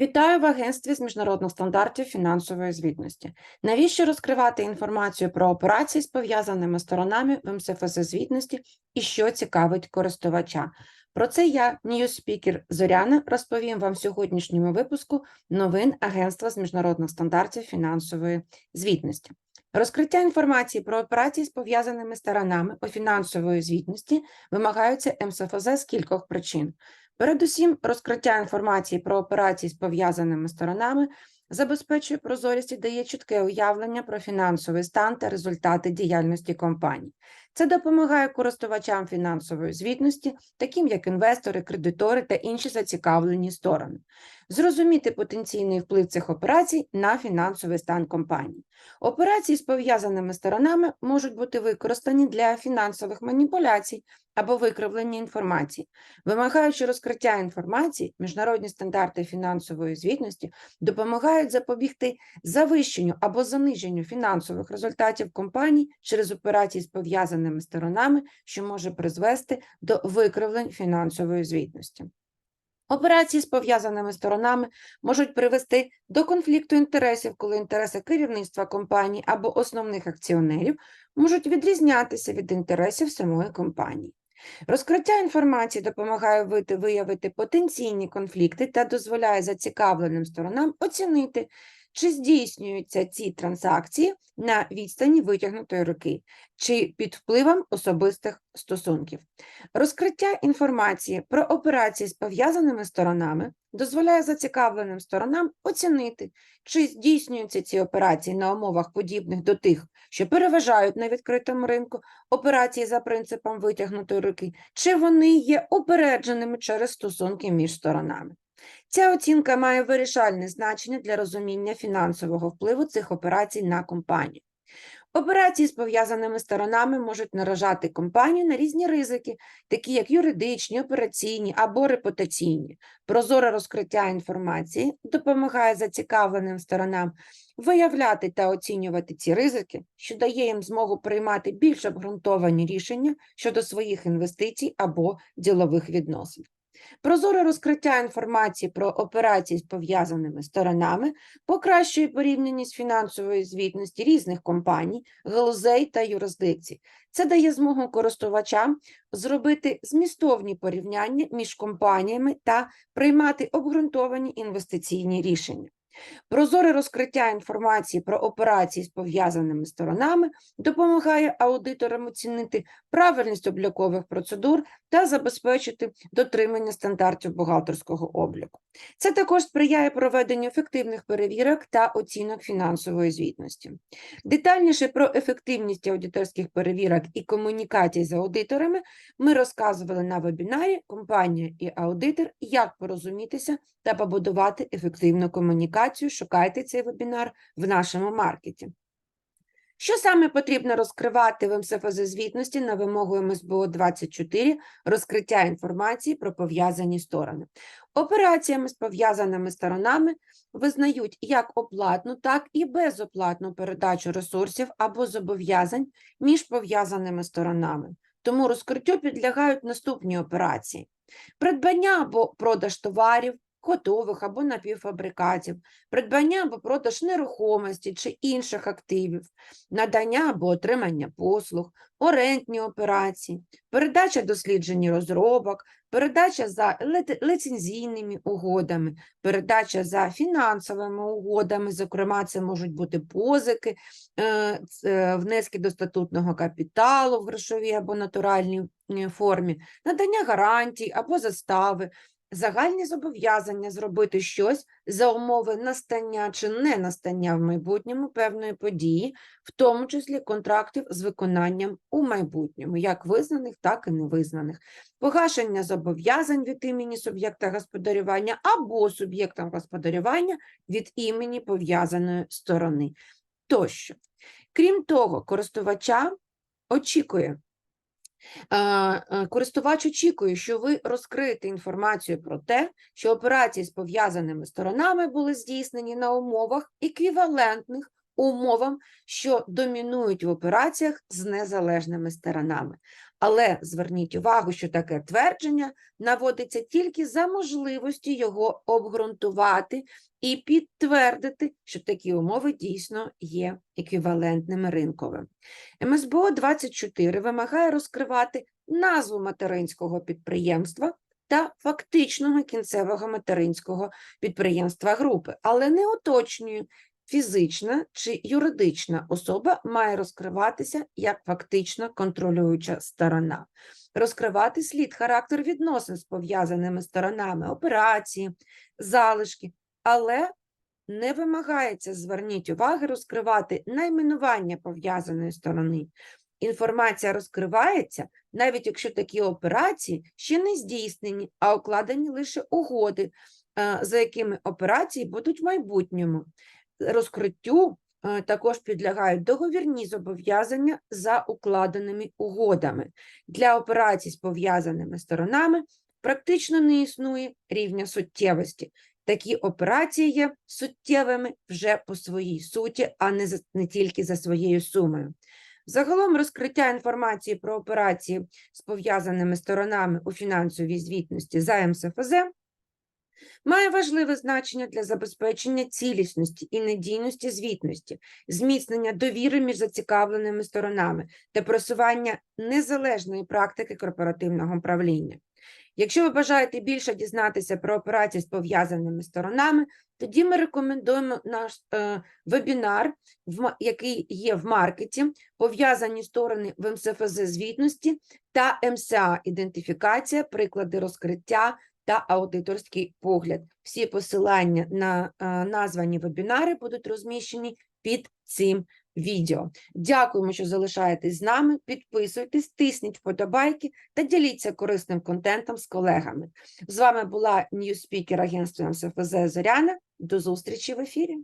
Вітаю в агентстві з міжнародних стандартів фінансової звітності. Навіщо розкривати інформацію про операції з пов'язаними сторонами в МСФЗ звітності і що цікавить користувача? Про це я, ньюспікер Зоряна, розповім вам в сьогоднішньому випуску новин Агентства з міжнародних стандартів фінансової звітності. Розкриття інформації про операції з пов'язаними сторонами у фінансової звітності вимагаються МСФЗ з кількох причин. Передусім, розкриття інформації про операції з пов'язаними сторонами забезпечує прозорість і дає чітке уявлення про фінансовий стан та результати діяльності компаній. Це допомагає користувачам фінансової звітності, таким як інвестори, кредитори та інші зацікавлені сторони, зрозуміти потенційний вплив цих операцій на фінансовий стан компанії. Операції з пов'язаними сторонами можуть бути використані для фінансових маніпуляцій або викривлення інформації. Вимагаючи розкриття інформації, міжнародні стандарти фінансової звітності допомагають запобігти завищенню або заниженню фінансових результатів компаній через операції з пов'язаними сторонами, що може призвести до викривлень фінансової звітності. Операції з пов'язаними сторонами можуть привести до конфлікту інтересів, коли інтереси керівництва компанії або основних акціонерів можуть відрізнятися від інтересів самої компанії. Розкриття інформації допомагає виявити потенційні конфлікти та дозволяє зацікавленим сторонам оцінити, чи здійснюються ці транзакції на відстані витягнутої руки, чи під впливом особистих стосунків. Розкриття інформації про операції з пов'язаними сторонами дозволяє зацікавленим сторонам оцінити, чи здійснюються ці операції на умовах подібних до тих, що переважають на відкритому ринку операції за принципом витягнутої руки, чи вони є упередженими через стосунки між сторонами. Ця оцінка має вирішальне значення для розуміння фінансового впливу цих операцій на компанію. Операції з пов'язаними сторонами можуть наражати компанію на різні ризики, такі як юридичні, операційні або репутаційні. Прозоре розкриття інформації допомагає зацікавленим сторонам виявляти та оцінювати ці ризики, що дає їм змогу приймати більш обґрунтовані рішення щодо своїх інвестицій або ділових відносин. Прозоре розкриття інформації про операції з пов'язаними сторонами покращує порівняність фінансової звітності різних компаній, галузей та юрисдикцій. Це дає змогу користувачам зробити змістовні порівняння між компаніями та приймати обґрунтовані інвестиційні рішення. Прозоре розкриття інформації про операції з пов'язаними сторонами допомагає аудиторам оцінити правильність облікових процедур та забезпечити дотримання стандартів бухгалтерського обліку. Це також сприяє проведенню ефективних перевірок та оцінок фінансової звітності. Детальніше про ефективність аудиторських перевірок і комунікацій з аудиторами ми розказували на вебінарі Компанія і аудитор, як порозумітися та побудувати ефективну комунікацію. Шукайте цей вебінар в нашому маркеті. Що саме потрібно розкривати в МСФЗ звітності на вимогу МСБО 24 розкриття інформації про пов'язані сторони? Операціями з пов'язаними сторонами визнають як оплатну, так і безоплатну передачу ресурсів або зобов'язань між пов'язаними сторонами. Тому розкриттю підлягають наступні операції: придбання або продаж товарів, готових або напівфабрикатів, придбання або продаж нерухомості чи інших активів, надання або отримання послуг, орендні операції, передача досліджень розробок, передача за лицензійними угодами, передача за фінансовими угодами, зокрема, це можуть бути позики, е, внески до статутного капіталу в грошовій або натуральній е, формі, надання гарантій або застави, загальні зобов'язання зробити щось за умови настання чи не настання в майбутньому певної події, в тому числі контрактів з виконанням у майбутньому, як визнаних, так і невизнаних, погашення зобов'язань від імені суб'єкта господарювання або суб'єктом господарювання від імені пов'язаної сторони тощо. Крім того, користувача очікує Користувач очікує, що ви розкриєте інформацію про те, що операції з пов'язаними сторонами були здійснені на умовах еквівалентних умовам, що домінують в операціях з незалежними сторонами. Але зверніть увагу, що таке твердження наводиться тільки за можливості його обґрунтувати і підтвердити, що такі умови дійсно є еквівалентними ринковим. МСБО 24 вимагає розкривати назву материнського підприємства та фактичного кінцевого материнського підприємства групи, але не уточнює, фізична чи юридична особа має розкриватися як фактично контролююча сторона. Розкривати слід характер відносин з пов'язаними сторонами, операції, залишки, але не вимагається, зверніть уваги, розкривати найменування пов'язаної сторони. Інформація розкривається, навіть якщо такі операції ще не здійснені, а укладені лише угоди, е, за якими операції будуть в майбутньому. Розкриттю е, також підлягають договірні зобов'язання за укладеними угодами. Для операцій з пов'язаними сторонами практично не існує рівня суттєвості. Такі операції є суттєвими вже по своїй суті, а не, за- не тільки за своєю сумою. Загалом розкриття інформації про операції з пов'язаними сторонами у фінансовій звітності за МСФЗ має важливе значення для забезпечення цілісності і надійності звітності, зміцнення довіри між зацікавленими сторонами та просування незалежної практики корпоративного управління. Якщо ви бажаєте більше дізнатися про операції з пов'язаними сторонами, тоді ми рекомендуємо наш е, вебінар, в який є в маркеті, пов'язані сторони в МСФЗ звітності та МСА ідентифікація, приклади розкриття та аудиторський погляд. Всі посилання на е, названі вебінари будуть розміщені під цим відео. Дякуємо, що залишаєтесь з нами. Підписуйтесь, тисніть вподобайки та діліться корисним контентом з колегами. З вами була ньюспікер агентства МСФЗ Зоряна. До зустрічі в ефірі.